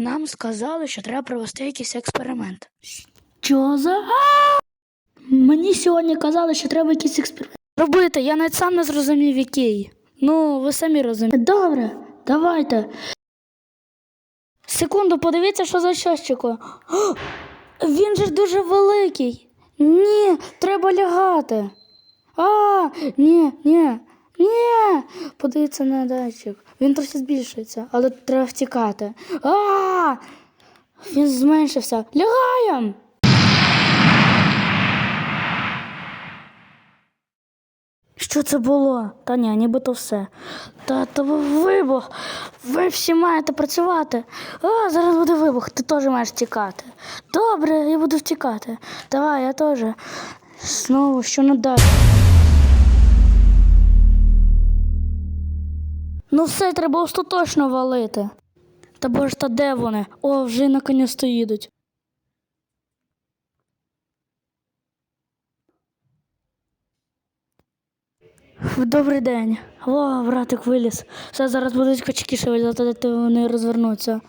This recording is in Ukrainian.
Нам сказали, що треба провести якийсь експеримент. Що за? Мені сьогодні казали, що треба якийсь експеримент. Робити, я навіть сам не зрозумів, який. Ну, ви самі розумієте. Добре, давайте. Секунду, подивіться, що за. О, Він же дуже великий. Ні, треба лягати. А, ні, ні, ні. Подивіться на датчик. Він трохи збільшується, але треба втікати. А, він зменшився. Лягаєм. Що це було? Та ні, нібито все. Та то вибух. Ви всі маєте працювати. А, зараз буде вибух, ти теж маєш тікати. Добре, я буду втікати. Давай, я теж. Знову, що надалі. Ну все, треба остаточно валити. Та боже, та де вони? О, вже наконець-то їдуть. Добрий день. О, братик виліз. Все, зараз будуть качки шевелити, вони розвернуться.